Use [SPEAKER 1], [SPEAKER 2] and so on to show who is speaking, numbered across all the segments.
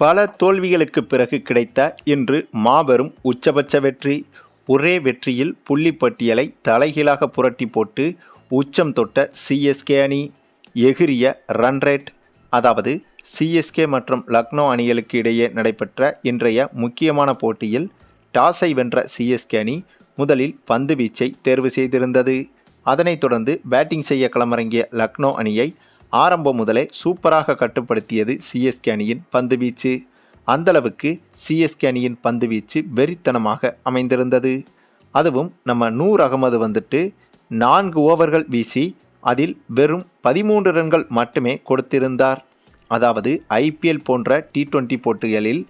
[SPEAKER 1] பல தோல்விகளுக்கு பிறகு கிடைத்த இன்று மாபெரும் உச்சபட்ச வெற்றி. ஒரே வெற்றியில் புள்ளிப்பட்டியலை தலைகீழாக புரட்டி போட்டு உச்சம் தொட்ட சிஎஸ்கே அணி எகிரிய ரன் ரேட் அதாவது சிஎஸ்கே மற்றும் லக்னோ அணிகளுக்கு இடையே நடைபெற்ற இன்றைய முக்கியமான போட்டியில் டாஸை வென்ற சிஎஸ்கே அணி முதலில் பந்து வீச்சை தேர்வு செய்திருந்தது. அதனைத் தொடர்ந்து பேட்டிங் செய்ய களமிறங்கிய லக்னோ அணியை ஆரம்பம் முதலே சூப்பராக கட்டுப்படுத்தியது சிஎஸ்கே அணியின் பந்து வீச்சு. அந்தளவுக்கு சிஎஸ்கே அணியின் பந்து வீச்சு வெறித்தனமாக அமைந்திருந்தது. அதுவும் நம்ம நூர் அகமது வந்துட்டு நான்கு ஓவர்கள் வீசி அதில் வெறும் பதிமூன்று ரன்கள் மட்டுமே கொடுத்திருந்தார். அதாவது ஐபிஎல் போன்ற டி டுவெண்ட்டி போட்டிகளில்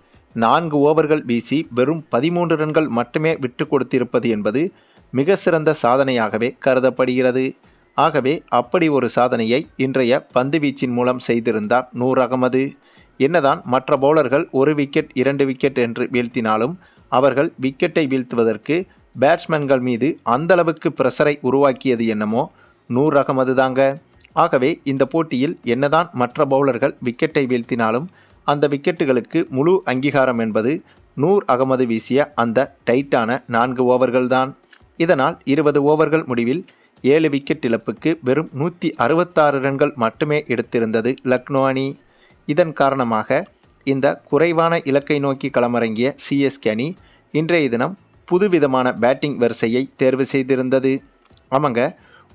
[SPEAKER 1] நான்கு ஓவர்கள் வீசி வெறும் பதிமூன்று ரன்கள் மட்டுமே விட்டு கொடுத்திருப்பது என்பது மிக சிறந்த சாதனையாகவே கருதப்படுகிறது. ஆகவே அப்படி ஒரு சாதனையை இன்றைய பந்துவீச்சின் மூலம் செய்திருந்தார் நூர் அகமது. என்னதான் மற்ற பவுலர்கள் ஒரு விக்கெட் இரண்டு விக்கெட் என்று வீழ்த்தினாலும் அவர்கள் விக்கெட்டை வீழ்த்துவதற்கு பேட்ஸ்மேன்கள் மீது அந்தளவுக்கு பிரஷரை உருவாக்கியது என்னமோ நூர் அகமது தாங்க. ஆகவே இந்த போட்டியில் என்னதான் மற்ற பவுலர்கள் விக்கெட்டை வீழ்த்தினாலும் அந்த விக்கெட்டுகளுக்கு முழு அங்கீகாரம் என்பது நூர் அகமது வீசிய அந்த டைட்டான நான்கு ஓவர்கள்தான் இதனால் இருபது ஓவர்கள் முடிவில் ஏழு விக்கெட் இழப்புக்கு வெறும் நூற்றி அறுபத்தாறு ரன்கள் மட்டுமே எடுத்திருந்தது லக்னோ அணி. இதன் காரணமாக இந்த குறைவான இலக்கை நோக்கி களமிறங்கிய சிஎஸ்கே அணி இன்றைய தினம் புதுவிதமான பேட்டிங் வரிசையை தேர்வு செய்திருந்தது. அவங்க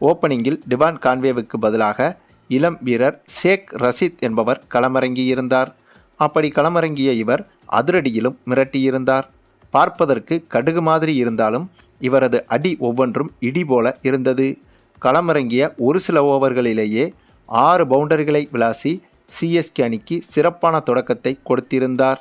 [SPEAKER 1] ஓப்பனிங்கில் டிவான் கான்வேவுக்கு பதிலாக இளம் வீரர் ஷேக் ரஷீத் என்பவர் களமிறங்கியிருந்தார். அப்படி களமிறங்கிய இவர் அதிரடியிலும் மிரட்டியிருந்தார். பார்ப்பதற்கு கடுகு மாதிரி இருந்தாலும் இவரது அடி ஒவ்வொன்றும் இடி போல இருந்தது. களமிறங்கிய ஒரு சில ஓவர்களிலேயே ஆறு பவுண்டரிகளை விளாசி சிஎஸ்கே அணிக்கு சிறப்பான தொடக்கத்தை கொடுத்திருந்தார்.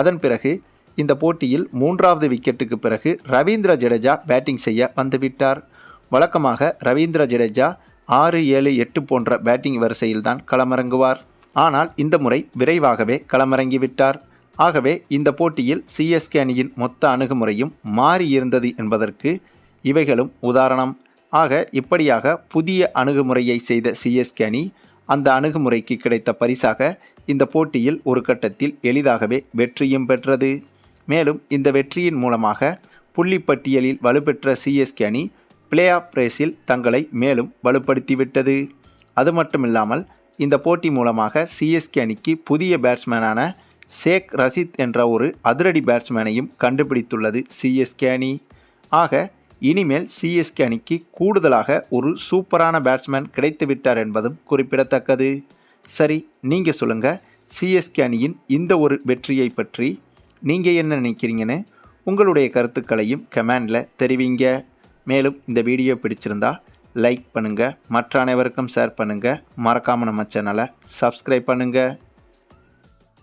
[SPEAKER 1] அதன் பிறகு இந்த போட்டியில் மூன்றாவது விக்கெட்டுக்கு பிறகு ரவீந்திர ஜடேஜா பேட்டிங் செய்ய வந்துவிட்டார். வழக்கமாக ரவீந்திர ஜடேஜா ஆறு ஏழு எட்டு போன்ற பேட்டிங் வரிசையில்தான் களமிறங்குவார். ஆனால் இந்த முறை விரைவாகவே களமிறங்கிவிட்டார். ஆகவே இந்த போட்டியில் சிஎஸ்கே அணியின் மொத்த அணுகுமுறையும் மாறியிருந்தது என்பதற்கு இவைகளும் உதாரணம். ஆக இப்படியாக புதிய அணுகுமுறையை செய்த சிஎஸ்கே அணி அந்த அணுகுமுறைக்கு கிடைத்த பரிசாக இந்த போட்டியில் ஒரு கட்டத்தில் எளிதாகவே வெற்றியும் பெற்றது. மேலும் இந்த வெற்றியின் மூலமாக புள்ளிப்பட்டியலில் வலுப்பெற்ற சிஎஸ்கே அணி பிளே ஆஃப் ரேஸில் தங்களை மேலும் வலுப்படுத்திவிட்டது. அது மட்டுமில்லாமல் இந்த போட்டி மூலமாக சிஎஸ்கே அணிக்கு புதிய பேட்ஸ்மேனான ஷேக் ரஷீத் என்ற ஒரு அதிரடி பேட்ஸ்மேனையும் கண்டுபிடித்துள்ளது சிஎஸ்கே அணி ஆக இனிமேல் சிஎஸ்கே அணிக்கு கூடுதலாக ஒரு சூப்பரான பேட்ஸ்மேன் கிடைத்துவிட்டார் என்பதும் குறிப்பிடத்தக்கது. சரி நீங்கள் சொல்லுங்கள் சிஎஸ்கே அணியின் இந்த ஒரு வெற்றியை பற்றி நீங்கள் என்ன நினைக்கிறீங்கன்னு உங்களுடைய கருத்துக்களையும் கமெண்டில் தெரிவிங்க. மேலும் இந்த வீடியோ பிடிச்சிருந்தா லைக் பண்ணுங்கள் மற்ற அனைவருக்கும் ஷேர் பண்ணுங்கள் மறக்காமல் நம்ம சேனலை சப்ஸ்கிரைப் பண்ணுங்கள்